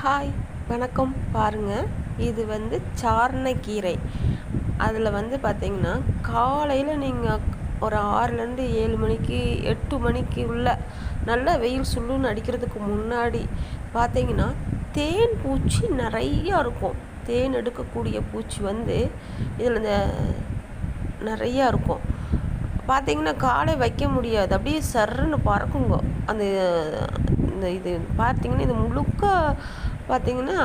Hi வணக்கம். பாருங்கள் இது வந்து சாரணக்கீரை அதில் வந்து பார்த்திங்கன்னா காலையில் நீங்கள் ஒரு ஆறுலேருந்து ஏழு மணிக்கு எட்டு மணிக்கு உள்ள நல்ல வெயில் சுள்ளுன்னு அடிக்கிறதுக்கு முன்னாடி பார்த்தீங்கன்னா தேன் பூச்சி நிறையா இருக்கும். தேன் எடுக்கக்கூடிய பூச்சி வந்து இதில் இந்த நிறையா இருக்கும். பார்த்தீங்கன்னா காலை வைக்க முடியாது. அப்படியே சர்ன்னு பறக்குங்க. அந்த இந்த இது பார்த்தீங்கன்னா இது முழுக்க பார்த்தீங்கன்னா